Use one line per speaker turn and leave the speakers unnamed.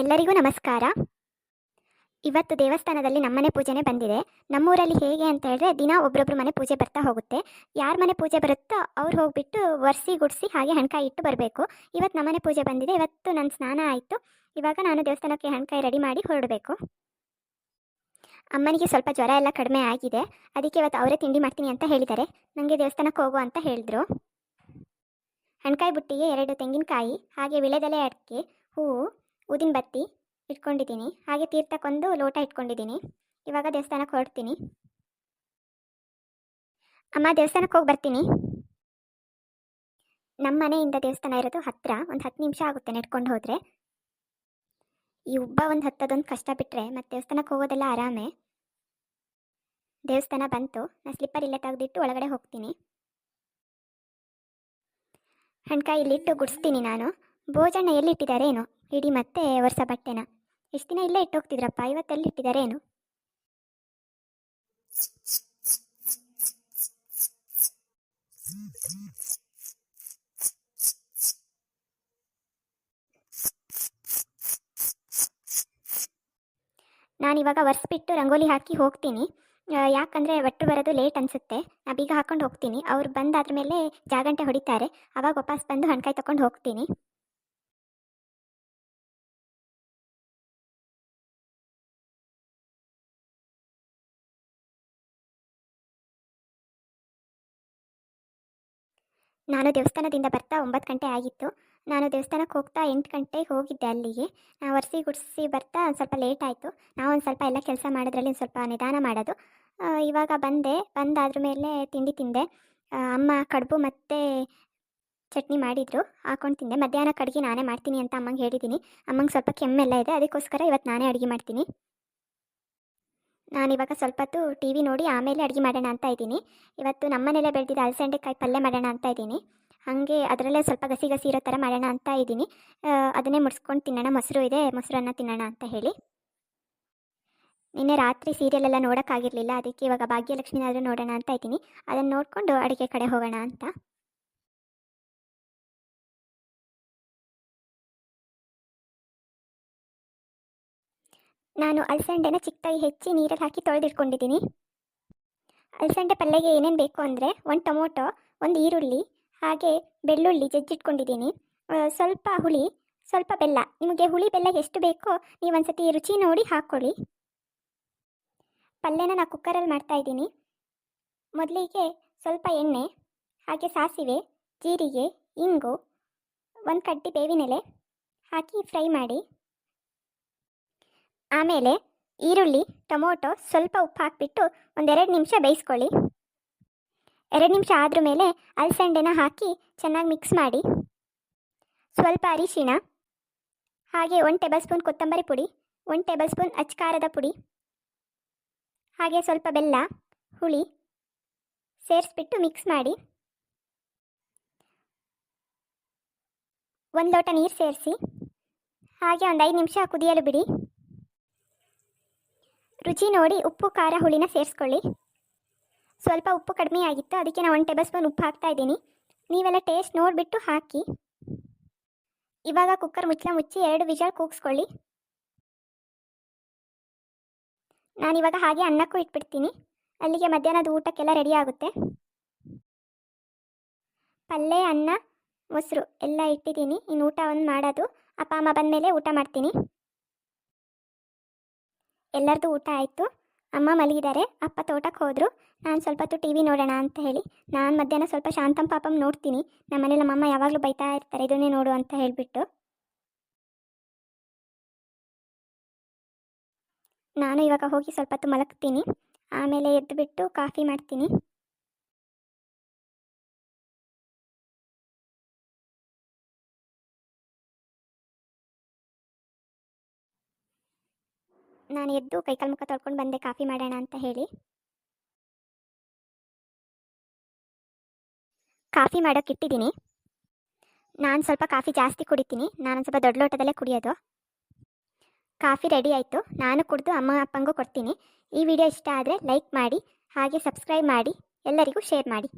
ಎಲ್ಲರಿಗೂ ನಮಸ್ಕಾರ. ಇವತ್ತು ದೇವಸ್ಥಾನದಲ್ಲಿ ನಮ್ಮನೆ ಪೂಜೆನೇ ಬಂದಿದೆ. ನಮ್ಮೂರಲ್ಲಿ ಹೇಗೆ ಅಂತ ಹೇಳಿದ್ರೆ ದಿನ ಒಬ್ಬೊಬ್ರು ಮನೆ ಪೂಜೆ ಬರ್ತಾ ಹೋಗುತ್ತೆ. ಯಾರ ಮನೆ ಪೂಜೆ ಬರುತ್ತೋ ಅವ್ರು ಹೋಗ್ಬಿಟ್ಟು ಒರೆಸಿ ಗುಡಿಸಿ ಹಾಗೆ ಹಣ್ಕಾಯಿ ಇಟ್ಟು ಬರಬೇಕು. ಇವತ್ತು ನಮ್ಮನೆ ಪೂಜೆ ಬಂದಿದೆ. ಇವತ್ತು ನನ್ನ ಸ್ನಾನ ಆಯಿತು. ಇವಾಗ ನಾನು ದೇವಸ್ಥಾನಕ್ಕೆ ಹಣ್ಕಾಯಿ ರೆಡಿ ಮಾಡಿ ಹೊರಡಬೇಕು. ಅಮ್ಮನಿಗೆ ಸ್ವಲ್ಪ ಜ್ವರ ಎಲ್ಲ ಕಡಿಮೆ ಆಗಿದೆ. ಅದಕ್ಕೆ ಇವತ್ತು ಅವರೇ ತಿಂಡಿ ಮಾಡ್ತೀನಿ ಅಂತ ಹೇಳಿದ್ದಾರೆ. ನನಗೆ ದೇವಸ್ಥಾನಕ್ಕೆ ಹೋಗು ಅಂತ ಹೇಳಿದ್ರು. ಹಣ್ಕಾಯಿ ಬುಟ್ಟಿಗೆ ಎರಡು ತೆಂಗಿನಕಾಯಿ, ಹಾಗೆ ವಿಳೆದೆಲೆ ಅಡಿಕೆ, ಹೂವು ಊದಿನ ಬತ್ತಿ ಇಟ್ಕೊಂಡಿದ್ದೀನಿ. ಹಾಗೆ ತೀರ್ಥಕ್ಕೊಂದು ಲೋಟ ಇಟ್ಕೊಂಡಿದ್ದೀನಿ. ಇವಾಗ ದೇವಸ್ಥಾನಕ್ಕೆ ಹೊರಡ್ತೀನಿ. ಅಮ್ಮ, ದೇವಸ್ಥಾನಕ್ಕೆ ಹೋಗಿ ಬರ್ತೀನಿ. ನಮ್ಮ ಮನೆಯಿಂದ ದೇವಸ್ಥಾನ ಇರೋದು ಹತ್ತಿರ ಒಂದು ಹತ್ತು ನಿಮಿಷ ಆಗುತ್ತೆ ನೆಡ್ಕೊಂಡು ಹೋದರೆ. ಈ ಒಬ್ಬ ಒಂದು ಹತ್ತದೊಂದು ಕಷ್ಟ ಬಿಟ್ಟರೆ ಮತ್ತು ದೇವಸ್ಥಾನಕ್ಕೆ ಹೋಗೋದೆಲ್ಲ ಆರಾಮೆ? ದೇವಸ್ಥಾನ ಬಂತು. ನಾನು ಸ್ಲಿಪ್ಪರ್ ಇಲ್ಲೇ ತೆಗೆದಿಟ್ಟು ಒಳಗಡೆ ಹೋಗ್ತೀನಿ. ಹಣ್ಕಾಯಿ ಇಲ್ಲಿಟ್ಟು ಗುಡಿಸ್ತೀನಿ ನಾನು. ಭೋಜನ ಎಲ್ಲಿಟ್ಟಿದ್ದಾರೆ ಏನು? ಹಿಡಿ ಮತ್ತೆ ವರ್ಷ ಬಟ್ಟೆನ? ಎಷ್ಟು ದಿನ ಇಲ್ಲೇ ಇಟ್ಟೋಗ್ತಿದ್ರಪ್ಪ? ಇವತ್ತೆಲ್ಲಿ ಇಟ್ಟಿದ್ದಾರೆ ಏನು ನಾನಿವಾಗ ಒರೆಸ್ಬಿಟ್ಟು ರಂಗೋಲಿ ಹಾಕಿ ಹೋಗ್ತೀನಿ. ಯಾಕಂದರೆ ಒಟ್ಟು ಬರೋದು ಲೇಟ್ ಅನಿಸುತ್ತೆ. ನಾ ಬೀಗ ಹಾಕೊಂಡು ಹೋಗ್ತೀನಿ. ಅವ್ರು ಬಂದಾದ ಮೇಲೆ ಜಾಗಂಟೆ ಹೊಡಿತಾರೆ. ಅವಾಗ ವಾಪಸ್ ಬಂದು ಹಣ್ಕಾಯಿ ತೊಗೊಂಡು ಹೋಗ್ತೀನಿ. ನಾನು ದೇವಸ್ಥಾನದಿಂದ ಬರ್ತಾ ಒಂಬತ್ತು ಗಂಟೆ ಆಗಿತ್ತು. ನಾನು ದೇವಸ್ಥಾನಕ್ಕೆ ಹೋಗ್ತಾ ಎಂಟು ಗಂಟೆಗೆ ಹೋಗಿದ್ದೆ ಅಲ್ಲಿಗೆ. ಒರೆಸಿ ಗುಡಿಸಿ ಬರ್ತಾ ಒಂದು ಸ್ವಲ್ಪ ಲೇಟ್ ಆಯಿತು. ನಾವು ಒಂದು ಸ್ವಲ್ಪ ಎಲ್ಲ ಕೆಲಸ ಮಾಡೋದ್ರಲ್ಲಿ ಒಂದು ಸ್ವಲ್ಪ ನಿಧಾನ ಮಾಡೋದು. ಇವಾಗ ಬಂದೆ. ಬಂದಾದ್ರ ಮೇಲೆ ತಿಂಡಿ ತಿಂದೆ. ಅಮ್ಮ ಕಡುಬು ಮತ್ತು ಚಟ್ನಿ ಮಾಡಿದರು. ಹಾಕೊಂಡು ತಿಂದೆ. ಮಧ್ಯಾಹ್ನ ಅಡುಗೆ ನಾನೇ ಮಾಡ್ತೀನಿ ಅಂತ ಅಮ್ಮಂಗೆ ಹೇಳಿದ್ದೀನಿ ಅಮ್ಮಂಗೆ ಸ್ವಲ್ಪ ಕೆಮ್ಮೆಲ್ಲ ಇದೆ. ಅದಕ್ಕೋಸ್ಕರ ಇವತ್ತು ನಾನೇ ಅಡುಗೆ ಮಾಡ್ತೀನಿ. ನಾನಿವಾಗ ಸ್ವಲ್ಪ ಹೊತ್ತು ಟಿ ವಿ ನೋಡಿ ಆಮೇಲೆ ಅಡುಗೆ ಮಾಡೋಣ ಅಂತ ಇದ್ದೀನಿ. ಇವತ್ತು ನಮ್ಮನೆಯಲ್ಲೇ ಬೆಳೆದಿದ್ದ ಅಲಸಂಡೆಕಾಯಿ ಪಲ್ಯ ಮಾಡೋಣ ಅಂತ ಇದ್ದೀನಿ. ಹಾಗೆ ಅದರಲ್ಲೇ ಸ್ವಲ್ಪ ಗಸಿ ಗಸಿ ಇರೋ ಥರ ಮಾಡೋಣ ಅಂತ ಇದ್ದೀನಿ. ಅದನ್ನೇ ಮುಡ್ಸ್ಕೊಂಡು ತಿನ್ನೋಣ. ಮೊಸರು ಇದೆ, ಮೊಸರನ್ನ ತಿನ್ನೋಣ ಅಂತ ಹೇಳಿ. ನಿನ್ನೆ ರಾತ್ರಿ ಸೀರಿಯಲ್ ಎಲ್ಲ ನೋಡೋಕ್ಕಾಗಿರಲಿಲ್ಲ. ಅದಕ್ಕೆ ಇವಾಗ ಭಾಗ್ಯಲಕ್ಷ್ಮಿನಾದರೂ ನೋಡೋಣ ಅಂತ ಇದ್ದೀನಿ. ಅದನ್ನು ನೋಡಿಕೊಂಡು ಅಡುಗೆ ಕಡೆ ಹೋಗೋಣ ಅಂತ. ನಾನು ಅಲಸಂಡೆನ ಚಿಕ್ಕದಾಗಿ ಹೆಚ್ಚಿ ನೀರಲ್ಲಿ ಹಾಕಿ ತೊಳೆದಿಟ್ಕೊಂಡಿದ್ದೀನಿ. ಅಲಸಂಡೆ ಪಲ್ಯಗೆ ಏನೇನು ಬೇಕು ಅಂದರೆ ಒಂದು ಟೊಮೊಟೊ, ಒಂದು ಈರುಳ್ಳಿ, ಹಾಗೆ ಬೆಳ್ಳುಳ್ಳಿ ಜಜ್ಜಿಟ್ಕೊಂಡಿದ್ದೀನಿ. ಸ್ವಲ್ಪ ಹುಳಿ, ಸ್ವಲ್ಪ ಬೆಲ್ಲ. ನಿಮಗೆ ಹುಳಿ ಬೆಲ್ಲ ಎಷ್ಟು ಬೇಕೋ ನೀವು ಒಂದ್ಸತಿ ರುಚಿ ನೋಡಿ ಹಾಕ್ಕೊಳ್ಳಿ ಪಲ್ಯನ ನಾನು ಕುಕ್ಕರಲ್ಲಿ ಮಾಡ್ತಾ ಇದ್ದೀನಿ. ಮೊದಲಿಗೆ ಸ್ವಲ್ಪ ಎಣ್ಣೆ, ಹಾಗೆ ಸಾಸಿವೆ, ಜೀರಿಗೆ, ಇಂಗು, ಒಂದು ಕಡ್ಡಿ ಬೇವಿನೆಲೆ ಹಾಕಿ ಫ್ರೈ ಮಾಡಿ. ಆಮೇಲೆ ಈರುಳ್ಳಿ, ಟೊಮೊಟೊ ಸ್ವಲ್ಪ ಉಪ್ಪು ಹಾಕಿಬಿಟ್ಟು ಒಂದೆರಡು ನಿಮಿಷ ಬೇಯಿಸ್ಕೊಳ್ಳಿ. ಎರಡು ನಿಮಿಷ ಆದ್ರ ಮೇಲೆ ಅಲಸಂಡೆನ ಹಾಕಿ ಚೆನ್ನಾಗಿ ಮಿಕ್ಸ್ ಮಾಡಿ. ಸ್ವಲ್ಪ ಅರಿಶಿಣ, ಹಾಗೆ ಒಂದು ಟೇಬಲ್ ಸ್ಪೂನ್ ಕೊತ್ತಂಬರಿ ಪುಡಿ ಒಂದು ಟೇಬಲ್ ಸ್ಪೂನ್ ಅಚ್ಕಾರದ ಪುಡಿ, ಹಾಗೆ ಸ್ವಲ್ಪ ಬೆಲ್ಲ, ಹುಳಿ ಸೇರಿಸ್ಬಿಟ್ಟು ಮಿಕ್ಸ್ ಮಾಡಿ. ಒಂದು ಲೋಟ ನೀರು ಸೇರಿಸಿ, ಹಾಗೆ ಒಂದು ಐದು ನಿಮಿಷ ಕುದಿಯಲು ಬಿಡಿ. ರುಚಿ ನೋಡಿ ಉಪ್ಪು, ಖಾರ, ಹುಳಿನ ಸೇರಿಸ್ಕೊಳ್ಳಿ. ಸ್ವಲ್ಪ ಉಪ್ಪು ಕಡಿಮೆ ಆಗಿತ್ತು. ಅದಕ್ಕೆ ನಾನು ಒಂದು ಟೇಬಲ್ ಸ್ಪೂನ್ ಉಪ್ಪು ಹಾಕ್ತಾ ಇದ್ದೀನಿ. ನೀವೆಲ್ಲ ಟೇಸ್ಟ್ ನೋಡಿಬಿಟ್ಟು ಹಾಕಿ. ಇವಾಗ ಕುಕ್ಕರ್ ಮುಚ್ಚಲ ಮುಚ್ಚಿ ಎರಡು ವಿಜಲ್ ಕೂಗಿಸ್ಕೊಳ್ಳಿ. ನಾನಿವಾಗ ಹಾಗೆ ಅನ್ನಕ್ಕೂ ಇಟ್ಬಿಡ್ತೀನಿ. ಅಲ್ಲಿಗೆ ಮಧ್ಯಾಹ್ನದ ಊಟಕ್ಕೆಲ್ಲ ರೆಡಿ ಆಗುತ್ತೆ. ಪಲ್ಯ ಅನ್ನ, ಮೊಸರು ಎಲ್ಲ ಇಟ್ಟಿದ್ದೀನಿ. ಇನ್ನು ಊಟ ಒಂದು ಮಾಡೋದು. ಅಪ್ಪ, ಅಮ್ಮ ಬಂದಮೇಲೆ ಊಟ ಮಾಡ್ತೀನಿ. ಎಲ್ಲರದು ಊಟ ಆಯಿತು. ಅಮ್ಮ ಮಲಗಿದ್ದಾರೆ. ಅಪ್ಪ ತೋಟಕ್ಕೆ ಹೋದರು. ನಾನು ಸ್ವಲ್ಪ ಹೊತ್ತು ಟಿ ವಿ ನೋಡೋಣ ಅಂತ ಹೇಳಿ. ನಾನು ಮಧ್ಯಾಹ್ನ ಸ್ವಲ್ಪ ಶಾಂತಂ ಪಾಪಂ ನೋಡ್ತೀನಿ. ನಮ್ಮ ಮನೇಲಿ ನಮ್ಮಮ್ಮ ಯಾವಾಗಲೂ ಬೈತಾ ಇರ್ತಾರೆ. ಇದನ್ನೇ ನೋಡು ಅಂತ ಹೇಳಿಬಿಟ್ಟು. ನಾನು ಇವಾಗ ಹೋಗಿ ಸ್ವಲ್ಪ ಹೊತ್ತು ಮಲಗ್ತೀನಿ. ಆಮೇಲೆ ಎದ್ದುಬಿಟ್ಟು ಕಾಫಿ ಮಾಡ್ತೀನಿ. ನಾನು ಎದ್ದು ಕೈಕಾಲು ಮುಖ ತೊಳ್ಕೊಂಡು ಬಂದೆ, ಕಾಫಿ ಮಾಡೋಣ ಅಂತ ಹೇಳಿ. ಕಾಫಿ ಮಾಡೋಕೆ ಇಟ್ಟಿದ್ದೀನಿ. ನಾನು ಸ್ವಲ್ಪ ಕಾಫಿ ಜಾಸ್ತಿ ಕುಡಿತೀನಿ. ನಾನು ಸ್ವಲ್ಪ ದೊಡ್ಡ ಲೋಟದಲ್ಲೇ ಕುಡಿಯೋದು. ಕಾಫಿ ರೆಡಿ ಆಯಿತು. ನಾನು ಕುಡಿದು ಅಮ್ಮ, ಅಪ್ಪಂಗೂ ಕೊಡ್ತೀನಿ. ಈ ವಿಡಿಯೋ ಇಷ್ಟ ಆದರೆ ಲೈಕ್ ಮಾಡಿ, ಹಾಗೆ ಸಬ್ಸ್ಕ್ರೈಬ್ ಮಾಡಿ, ಎಲ್ಲರಿಗೂ ಶೇರ್ ಮಾಡಿ.